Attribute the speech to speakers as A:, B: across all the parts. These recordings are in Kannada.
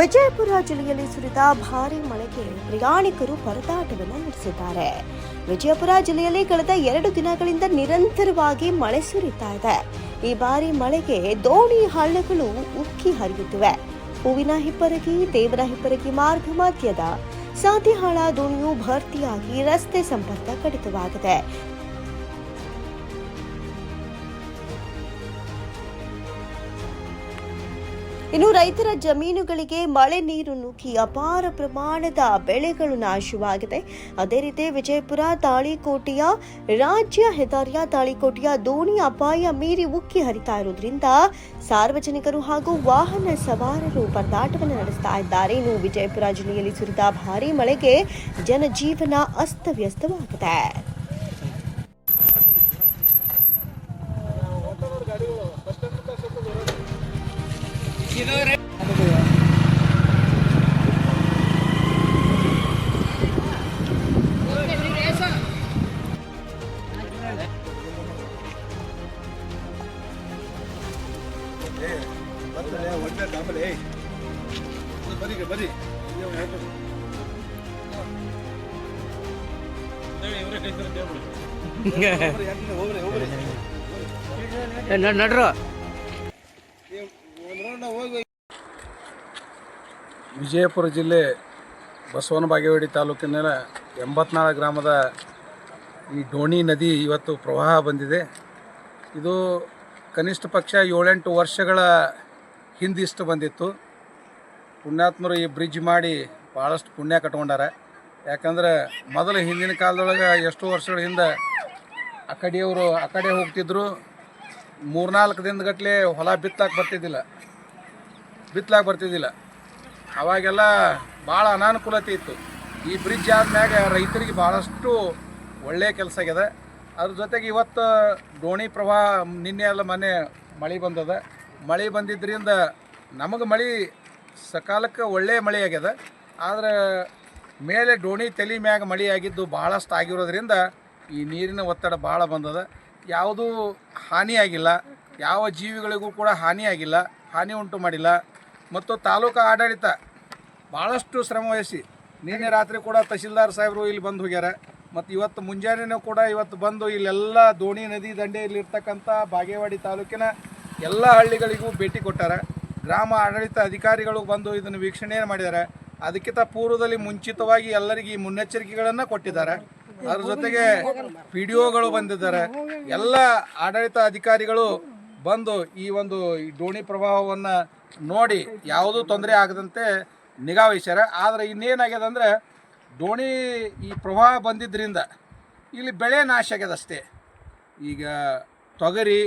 A: ವಿಜಯಪುರ ಜಿಲ್ಲೆಯಲ್ಲಿ ಸುರಿದ ಭಾರೀ ಮಳೆಗೆ ಪ್ರಯಾಣಿಕರು ಪರದಾಟವನ್ನು ನಡೆಸಿದ್ದಾರೆ. ವಿಜಯಪುರ ಜಿಲ್ಲೆಯಲ್ಲಿ ಕಳೆದ ಎರಡು ದಿನಗಳಿಂದ ನಿರಂತರವಾಗಿ ಮಳೆ ಸುರಿತಾ ಇದೆ. ಈ ಬಾರಿ ಮಳೆಗೆ ದೋಣಿ ಹಳ್ಳಗಳು ಉಕ್ಕಿ ಹರಿಯುತ್ತಿವೆ. ಹೂವಿನ ಹಿಪ್ಪರಗಿ, ದೇವರ ಹಿಪ್ಪರಗಿ ಮಾರ್ಗ ಮಧ್ಯದ ಸಾತಿಹಾಳ ದೋಣಿಯು ಭರ್ತಿಯಾಗಿ ರಸ್ತೆ ಸಂಪರ್ಕ ಕಡಿತವಾಗಿದೆ. ಇನ್ನು ರೈತರ ಜಮೀನುಗಳಿಗೆ ಮಳೆ ನೀರು ನುಗ್ಗಿ ಅಪಾರ ಪ್ರಮಾಣದ ಬೆಳೆಗಳು ನಾಶವಾಗಿದೆ. ಅದೇ ರೀತಿ ವಿಜಯಪುರ, ತಾಳಿಕೋಟೆಯ, ರಾಜ್ಯ ಹೆದಾರಿಯ ತಾಳಿಕೋಟೆಯ ದೋಣಿ ಅಪಾಯ ಮೀರಿ ಉಕ್ಕಿ ಹರಿತಾ ಇರುವುದರಿಂದ ಸಾರ್ವಜನಿಕರು ಹಾಗೂ ವಾಹನ ಸವಾರರು ಪರದಾಟವನ್ನು ನಡೆಸ್ತಾ ಇದ್ದಾರೆ. ಇನ್ನು ವಿಜಯಪುರ ಜಿಲ್ಲೆಯಲ್ಲಿ ಸುರಿದ ಭಾರೀ ಮಳೆಗೆ ಜನಜೀವನ ಅಸ್ತವ್ಯಸ್ತವಾಗಿದೆ.
B: ನಡ್ರು.
C: ವಿಜಯಪುರ ಜಿಲ್ಲೆ ಬಸವನ ಬಾಗೇವಾಡಿ ತಾಲೂಕಿನ ಎಂಬತ್ನಾಳ ಗ್ರಾಮದ ಈ ಡೋಣಿ ನದಿ ಇವತ್ತು ಪ್ರವಾಹ ಬಂದಿದೆ. ಇದು ಕನಿಷ್ಠ ಪಕ್ಷ ಏಳೆಂಟು ವರ್ಷಗಳ ಹಿಂದಿಷ್ಟು ಬಂದಿತ್ತು. ಪುಣ್ಯಾತ್ಮರು ಈ ಬ್ರಿಡ್ಜ್ ಮಾಡಿ ಭಾಳಷ್ಟು ಪುಣ್ಯ ಕಟ್ಕೊಂಡಾರ. ಯಾಕಂದ್ರೆ ಮೊದಲು ಹಿಂದಿನ ಕಾಲದೊಳಗೆ ಎಷ್ಟೋ ವರ್ಷಗಳ ಹಿಂದೆ ಆ ಕಡೆಯವರು ಆ ಕಡೆ ಹೋಗ್ತಿದ್ರು. ಮೂರ್ನಾಲ್ಕು ದಿನದಗಟ್ಟಲೆ ಹೊಲ ಬಿತ್ತಾಕ ಬರ್ತಿದ್ದಿಲ್ಲ. ಬಿತ್ತಲಾಕ ಬರ್ತಿದ್ದಿಲ್ಲ. ಅವಾಗೆಲ್ಲ ಭಾಳ ಅನಾನುಕೂಲತೆ ಇತ್ತು. ಈ ಬ್ರಿಡ್ಜ್ ಆದ್ಮ್ಯಾಗ ರೈತರಿಗೆ ಭಾಳಷ್ಟು ಒಳ್ಳೆಯ ಕೆಲಸ ಆಗಿದೆ ಅದ್ರ ಜೊತೆಗೆ ಇವತ್ತು ದೋಣಿ ಪ್ರವಾಹ ನಿನ್ನೆ ಎಲ್ಲ ಮೊನ್ನೆ ಮಳೆ ಬಂದದ. ಮಳೆ ಬಂದಿದ್ದರಿಂದ ನಮಗೆ ಮಳೆ ಸಕಾಲಕ್ಕೆ ಒಳ್ಳೆಯ ಮಳೆ ಆಗ್ಯದ. ಆದರೆ ಮೇಲೆ ಡೋಣಿ ತಲೆ ಮ್ಯಾಗ ಮಳೆಯಾಗಿದ್ದು ಭಾಳಷ್ಟು ಆಗಿರೋದ್ರಿಂದ ಈ ನೀರಿನ ಒತ್ತಡ ಭಾಳ ಬಂದದ. ಯಾವುದೂ ಹಾನಿಯಾಗಿಲ್ಲ ಯಾವ ಜೀವಿಗಳಿಗೂ ಕೂಡ ಹಾನಿಯಾಗಿಲ್ಲ ಹಾನಿ ಉಂಟು ಮಾಡಿಲ್ಲ. ಮತ್ತು ತಾಲೂಕು ಆಡಳಿತ ಭಾಳಷ್ಟು ಶ್ರಮ ವಹಿಸಿ ನಿನ್ನೆ ರಾತ್ರಿ ಕೂಡ ತಹಶೀಲ್ದಾರ್ ಸಾಹೇಬರು ಇಲ್ಲಿ ಬಂದು ಹೋಗ್ಯಾರ. ಮತ್ತು ಇವತ್ತು ಮುಂಜಾನೆಯೂ ಕೂಡ ಇವತ್ತು ಬಂದು ಇಲ್ಲೆಲ್ಲ ದೋಣಿ, ನದಿ ದಂಡೆಯಲ್ಲಿರ್ತಕ್ಕಂಥ ಬಾಗೇವಾಡಿ ತಾಲೂಕಿನ ಎಲ್ಲ ಹಳ್ಳಿಗಳಿಗೂ ಭೇಟಿ ಕೊಟ್ಟಾರ. ಗ್ರಾಮ ಆಡಳಿತ ಅಧಿಕಾರಿಗಳು ಬಂದು ಇದನ್ನು ವೀಕ್ಷಣೆ ಮಾಡಿದ್ದಾರೆ ಅದಕ್ಕಿಂತ ಪೂರ್ವದಲ್ಲಿ ಮುಂಚಿತವಾಗಿ ಎಲ್ಲರಿಗೆ ಈ ಮುನ್ನೆಚ್ಚರಿಕೆಗಳನ್ನು ಕೊಟ್ಟಿದ್ದಾರೆ. ಅದ್ರ ಜೊತೆಗೆ ಪಿ ಡಿ ಒಗಳು ಬಂದಿದ್ದಾರೆ. ಎಲ್ಲ ಆಡಳಿತ ಅಧಿಕಾರಿಗಳು ಬಂದು ಈ ಒಂದು ಈ ಡೋಣಿ ಪ್ರಭಾವವನ್ನು ನೋಡಿ ಯಾವುದೂ ತೊಂದರೆ ಆಗದಂತೆ ನಿಗಾ ವಹಿಸ್ಯಾರೆ. ಆದರೆ ಇನ್ನೇನಾಗ್ಯದ ಅಂದರೆ ದೋಣಿ ಈ ಪ್ರವಾಹ ಬಂದಿದ್ದರಿಂದ ಇಲ್ಲಿ ಬೆಳೆ ನಾಶ ಆಗ್ಯದ ಅಷ್ಟೇ. ಈಗ ತೊಗರಿ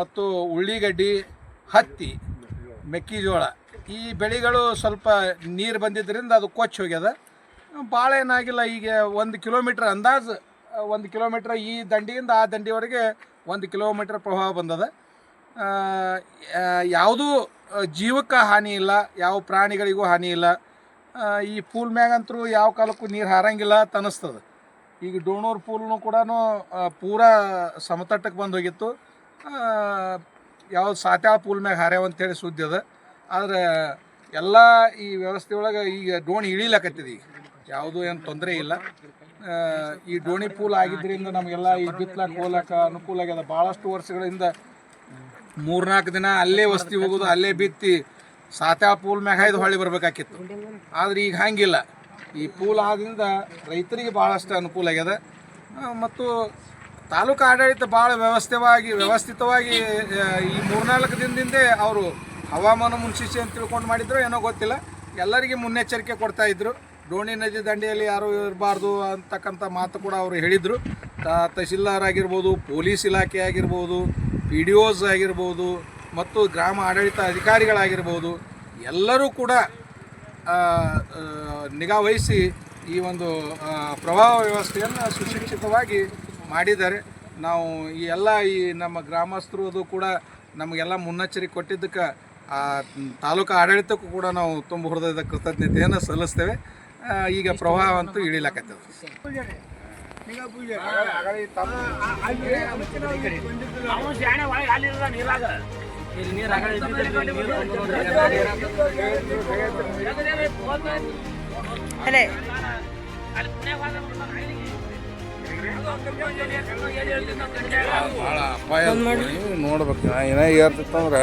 C: ಮತ್ತು ಉಳ್ಳಿಗಡ್ಡಿ, ಹತ್ತಿ ಮೆಕ್ಕೆಜೋಳ. ಈ ಬೆಳೆಗಳು ಸ್ವಲ್ಪ ನೀರು ಬಂದಿದ್ದರಿಂದ ಅದು ಕೊಚ್ಚಿ ಹೋಗ್ಯದ. ಭಾಳ ಏನಾಗಿಲ್ಲ ಈಗ ಒಂದು ಕಿಲೋಮೀಟ್ರ್ ಅಂದಾಜು, ಒಂದು ಕಿಲೋಮೀಟ್ರ್ ಈ ದಂಡಿಯಿಂದ ಆ ದಂಡಿವರೆಗೆ ಒಂದು ಕಿಲೋಮೀಟ್ರ್ ಪ್ರವಾಹ ಬಂದದ. ಯಾವುದೂ ಜೀವಕ್ಕೆ ಹಾನಿ ಇಲ್ಲ, ಯಾವ ಪ್ರಾಣಿಗಳಿಗೂ ಹಾನಿ ಇಲ್ಲ. ಈ ಪೂಲ್ ಮ್ಯಾಗಂತರೂ ಯಾವ ಕಾಲಕ್ಕೂ ನೀರು ಹಾರಂಗಿಲ್ಲ ಅಂತ ಅನಿಸ್ತದೆ ಈಗ ಡೋಣೂರು ಪೂಲ್ನು ಕೂಡ ಪೂರಾ ಸಮತಟ್ಟಕ್ಕೆ ಬಂದು ಹೋಗಿತ್ತು. ಯಾವ್ದು ಸಾತ್ಯಾ ಪೂಲ್ ಮ್ಯಾಗ ಹಾರ್ಯಾವ ಅಂತೇಳಿ ಸುದ್ದಿ ಅದ. ಆದ್ರೆ ಎಲ್ಲ ಈ ವ್ಯವಸ್ಥೆ ಒಳಗೆ ಈಗ ಡೋಣಿ ಇಳಿಲಕತ್ತಿದೆ ಈಗ. ಯಾವುದೂ ಏನು ತೊಂದರೆ ಇಲ್ಲ. ಈ ಡೋಣಿ ಪೂಲ್ ಆಗಿದ್ದರಿಂದ ನಮಗೆಲ್ಲ ಈ ಬಿತ್ಲಾಕ ಹೋಗ್ಲಾಕ ಅನುಕೂಲ ಆಗ್ಯದ. ಭಾಳಷ್ಟು ವರ್ಷಗಳಿಂದ ಮೂರ್ನಾಲ್ಕು ದಿನ ಅಲ್ಲೇ ವಸ್ತಿ ಹೋಗೋದು, ಅಲ್ಲೇ ಬಿತ್ತಿ ಸಾತ್ಯಾ ಪೂಲ್ ಮ್ಯಾಗ ಇದು ಹೊಳ್ಳಿ ಬರ್ಬೇಕಾಕಿತ್ತು. ಆದ್ರೆ ಈಗ ಹಂಗಿಲ್ಲ. ಈ ಪೂಲ್ ಆದ್ರಿಂದ ರೈತರಿಗೆ ಭಾಳಷ್ಟು ಅನುಕೂಲ ಆಗ್ಯದ. ಮತ್ತು ತಾಲೂಕು ಆಡಳಿತ ಭಾಳ ವ್ಯವಸ್ಥೆವಾಗಿ ವ್ಯವಸ್ಥಿತವಾಗಿ ಈ ಮೂರ್ನಾಲ್ಕು ದಿನದಿಂದೇ ಅವರು ಹವಾಮಾನ ಮುನ್ಸೂಚನೆ ಅಂತ ತಿಳ್ಕೊಂಡು ಮಾಡಿದ್ರು ಏನೋ ಗೊತ್ತಿಲ್ಲ. ಎಲ್ಲರಿಗೆ ಮುನ್ನೆಚ್ಚರಿಕೆ ಕೊಡ್ತಾ ಇದ್ರು. ಡೋಣಿ ನದಿ ದಂಡೆಯಲ್ಲಿ ಯಾರೂ ಇರಬಾರ್ದು ಅಂತಕ್ಕಂಥ ಮಾತು ಕೂಡ ಅವರು ಹೇಳಿದರು. ತಹಶೀಲ್ದಾರ್ ಆಗಿರ್ಬೋದು ಪೊಲೀಸ್ ಇಲಾಖೆ ಆಗಿರ್ಬೋದು ಪಿ ಡಿ ಒಸ್ ಆಗಿರ್ಬೋದು ಮತ್ತು ಗ್ರಾಮ ಆಡಳಿತ ಅಧಿಕಾರಿಗಳಾಗಿರ್ಬೋದು ಎಲ್ಲರೂ ಕೂಡ ಆ, ಆ, ನಿಗಾ ವಹಿಸಿ ಈ ಒಂದು ಪ್ರವಾಹ ವ್ಯವಸ್ಥೆಯನ್ನು ಸುಶಿಕ್ಷಿತವಾಗಿ ಮಾಡಿದ್ದಾರೆ. ನಾವು ಈ ಎಲ್ಲ ಈ ನಮ್ಮ ಗ್ರಾಮಸ್ಥರು ಅದು ಕೂಡ ನಮಗೆಲ್ಲ ಮುನ್ನೆಚ್ಚರಿಕೆ ಕೊಟ್ಟಿದ್ದಕ್ಕೆ ಆ ತಾಲೂಕು ಆಡಳಿತಕ್ಕೂ ಕೂಡ ನಾವು ತುಂಬ ಹೃದಯದ ಕೃತಜ್ಞತೆಯನ್ನು ಸಲ್ಲಿಸ್ತೇವೆ. ಈಗ ಪ್ರವಾಹ ಅಂತೂ ಇಳಿಲಾಕತ್ತದ
D: ಅಲ್ಲೇ
E: ಭಾಳ ಅಪಾಯ ನೋಡ್ಬೇಕು ಏನ ಏರ್ತಿತ್ತಂದ್ರೆ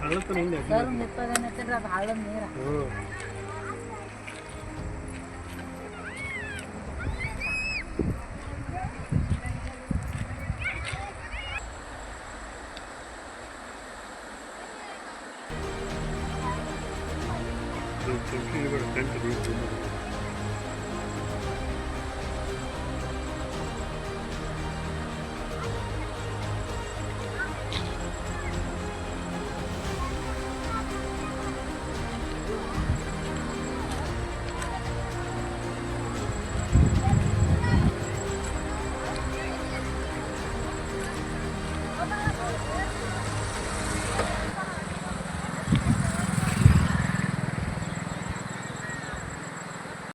F: ಹಳ್ಳದ ನೀರ